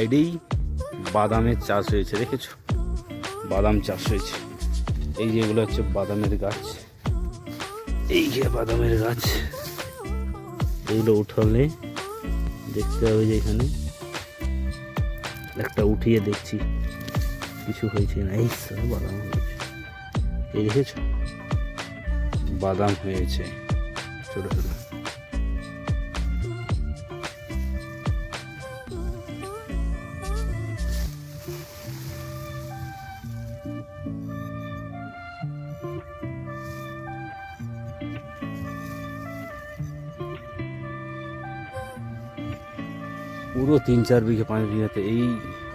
সাইডেই বাদামের চাষ হয়েছে, দেখেছ? বাদাম চাষ হয়েছে। এই যেগুলো হচ্ছে বাদামের গাছ। এই যে বাদামের গাছ। এগুলো উঠালে দেখতে হবে যে এখানে। একটা উঠিয়ে দেখছি। কিছু হয়েছে না। এই বাদাম হয়েছে। এই দেখেছ? বাদাম হয়েছে। ছোট ছোট। পুরো তিন চার বিঘে পাঁচ বিঘাতে এই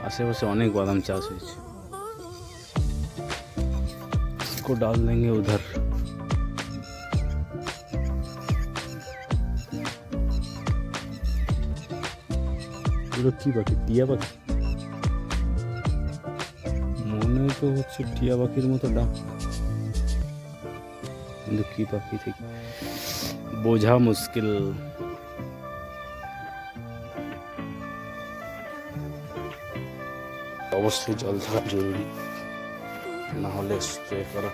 আশেপাশে অনেক বাদাম চাষ হয়েছে इसको डाल देंगे उधर এগুলো কি পাখি টিয়া পাখি মনে তো হচ্ছে টিয়া পাখির মতো ডাক কিন্তু কি পাখি ঠিক বোঝা মুশকিল অবশ্যই জল থাকা জরুরি। না হলে স্প্রে করা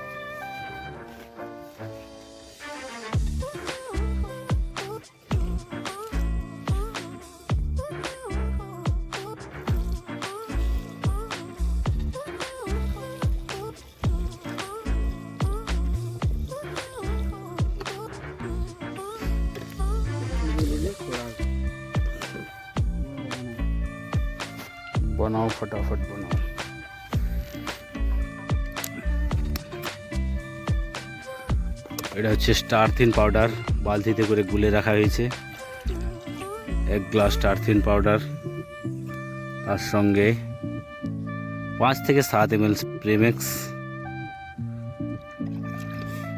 बनाओ फटाफट बनाओ এটা হচ্ছে স্টার থিন পাউডার বালতিতে করে গুলে রাখা হয়েছে এক গ্লাস স্টার থিন পাউডার তার সঙ্গে পাঁচ থেকে সাত এম এল প্রেমেক্স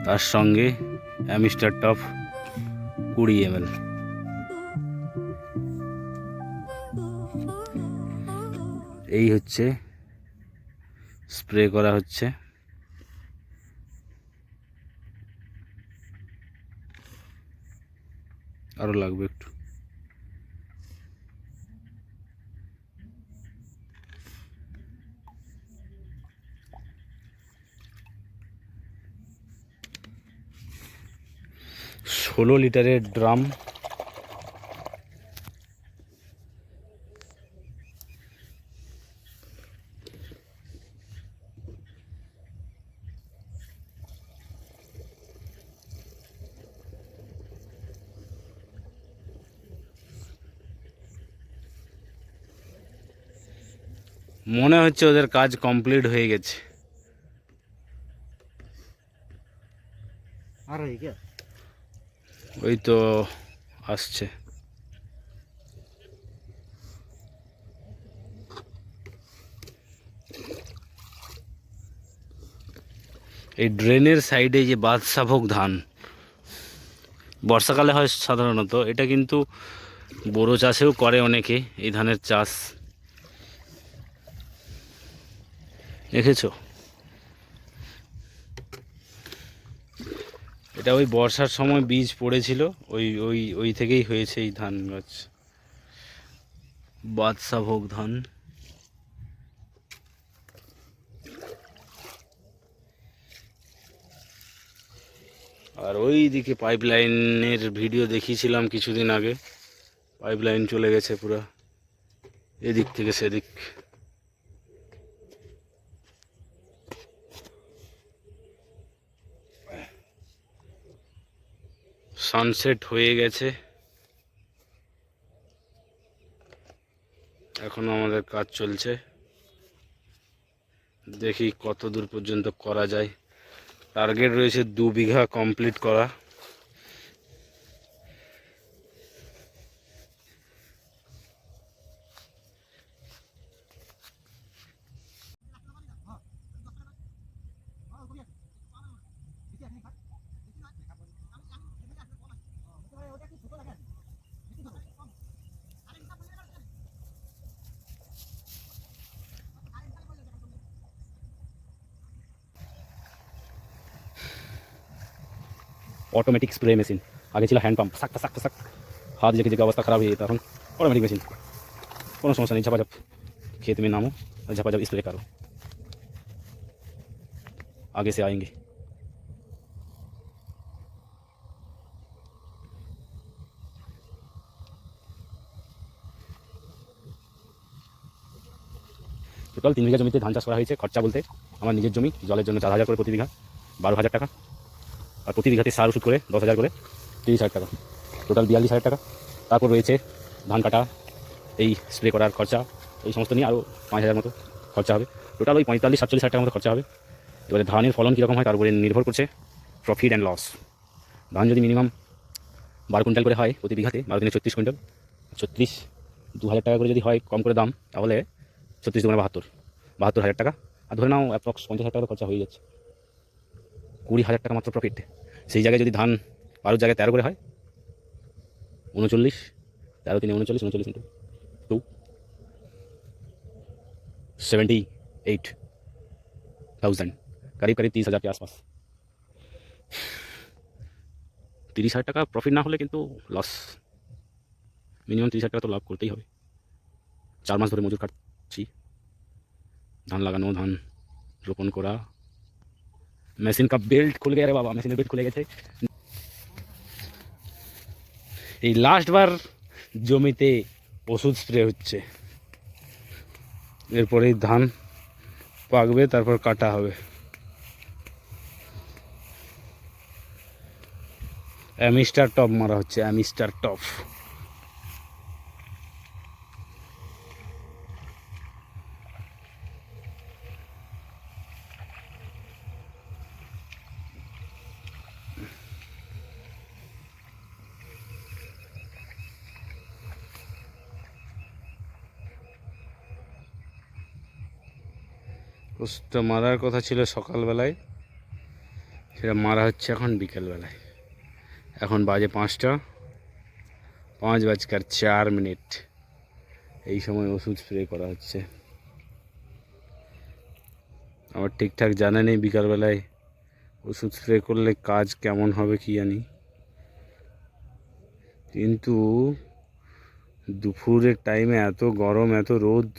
তার সঙ্গে অ্যামিস্টার টপ কুড়ি এম এল এই হচ্ছে স্প্রে করা হচ্ছে। আরও লাগবে একটু। ষোলো লিটারের ড্রাম মনে হচ্ছে ওদের কাজ কমপ্লিট হয়ে গেছে। ওই তো আসছে। এই ড্রেনের সাইডে যে বাদশাভোগ ধান বর্ষাকালে হয় সাধারণত এটা কিন্তু বোরো চাষেও করে অনেকে এই ধানের চাষ। দেখেছ? এটা ওই বর্ষার সময় বীজ পড়েছিল, ওই ওই ওই থেকেই হয়েছে এই ধান গাছ। বাদশাভোগ ধান। আর ওই দিকে পাইপ লাইনের ভিডিও দেখিয়েছিলাম কিছুদিন আগে। পাইপ লাইন চলে গেছে পুরো। এদিক থেকে সেদিক। সানসেট হয়ে গেছে। এখনও আমাদের কাজ চলছে। দেখি কত দূর পর্যন্ত করা যায়। টার্গেট রয়েছে দু বিঘা কমপ্লিট করা। অটোমেটিক স্প্রে মেশিন আগে ছিল হ্যান্ড পাম্প সাকটা সাকটা সাক হাত লেগে যে অবস্থা খারাপ হয়ে যেত এখন অটোমেটিক মেশিন কোনো সমস্যা নেই ঝাপাঝাপ खेत में नामो और झपा झप स्प्रे करो आगे से आएंगे টোটাল তিন বিঘা জমিতে ধান চাষ করা হয়েছে খরচা বলতে আমার নিজের জমি জলের জন্য চার হাজার করে প্রতি বিঘা বারো হাজার টাকা আর প্রতি বিঘাতে সার ওষুধ করে দশ হাজার করে, তিরিশ হাজার টাকা টোটাল বিয়াল্লিশ হাজার টাকা। তারপর রয়েছে ধান কাটা, এই স্প্রে করার খরচা, এই সমস্ত নিয়ে আরও পাঁচ হাজার মতো খরচা হবে। টোটাল ওই পঁয়তাল্লিশ, সাতচল্লিশ হাজার টাকার মতো খরচা হবে। এবারে ধানের ফলন কীরকম হয় তার উপরে নির্ভর করছে প্রফিট অ্যান্ড লস ধান যদি মিনিমাম বারো কুইন্টাল করে হয় প্রতি বিঘাতে, বারো দিনে ছত্রিশ কুইন্টাল, ছত্রিশ দু হাজার টাকা করে যদি হয় কম করে দাম, তাহলে ছত্রিশ দুগুণে বাহাত্তর বাহাত্তর হাজার টাকা। আর ধরে নাও অ্যাপ্রক্স পঞ্চাশ হাজার টাকা খরচা হয়ে যাচ্ছে। কুড়ি হাজার টাকা মাত্র প্রফিট সেই জায়গায় যদি ধান বারোর জায়গায় তেরো করে হয় উনচল্লিশ তেরো তিনে উনচল্লিশ উনচল্লিশ into two seventy eight thousand करीब करीब तीस हज़ार के आसपास তিরিশ হাজার টাকা প্রফিট না হলে কিন্তু লস মিনিমাম তিরিশ হাজার টাকা তো লাভ করতেই হবে চার মাস ধরে মজুর কাটছি ধান লাগানো ধান রোপণ করা মেশিন কা বেল্ট খুলে গেছে রে বাবা মেশিনের বেল্ট খুলে গেছে এই লাস্টবার জমিতে ওষুধ স্প্রে হচ্ছে। এরপরেই ধান পাকবে, তারপর কাটা হবে। অ্যামিস্টার টপ মারা হচ্ছে, অ্যামিস্টার টপ। ওষুধটা মারার কথা ছিল সকালবেলায়। সেটা মারা হচ্ছে এখন বিকেলবেলায়। এখন বাজে পাঁচটা। পাঁচ বাজকার চার মিনিট। এই সময় ওষুধ স্প্রে করা হচ্ছে। আমার ঠিকঠাক জানা নেই বিকালবেলায় ওষুধ স্প্রে করলে কাজ কেমন হবে কি জানি। কিন্তু দুপুরের টাইমে এত গরম, এত রোদ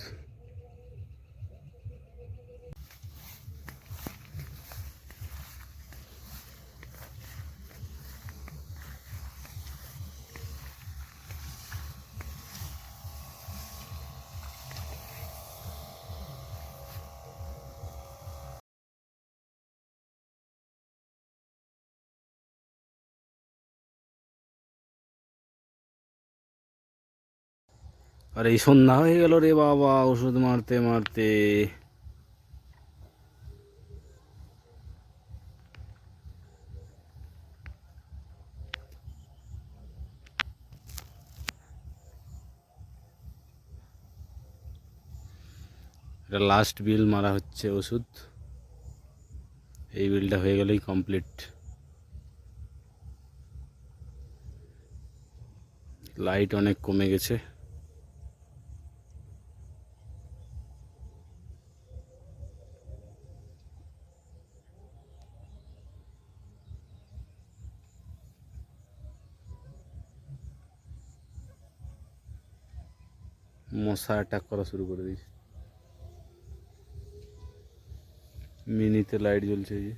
আর এই সন্ধ্যা হয়ে গেল রে বাবা, ওষুধ মারতে মারতে। এটা লাস্ট বিল মারা হচ্ছে ওষুধ। এই বিলটা হয়ে গেলেই কমপ্লিট লাইট অনেক কমে গেছে। মশা অ্যাটাক করা শুরু করে দিয়েছে। মিনিতে লাইট জ্বলছে যে।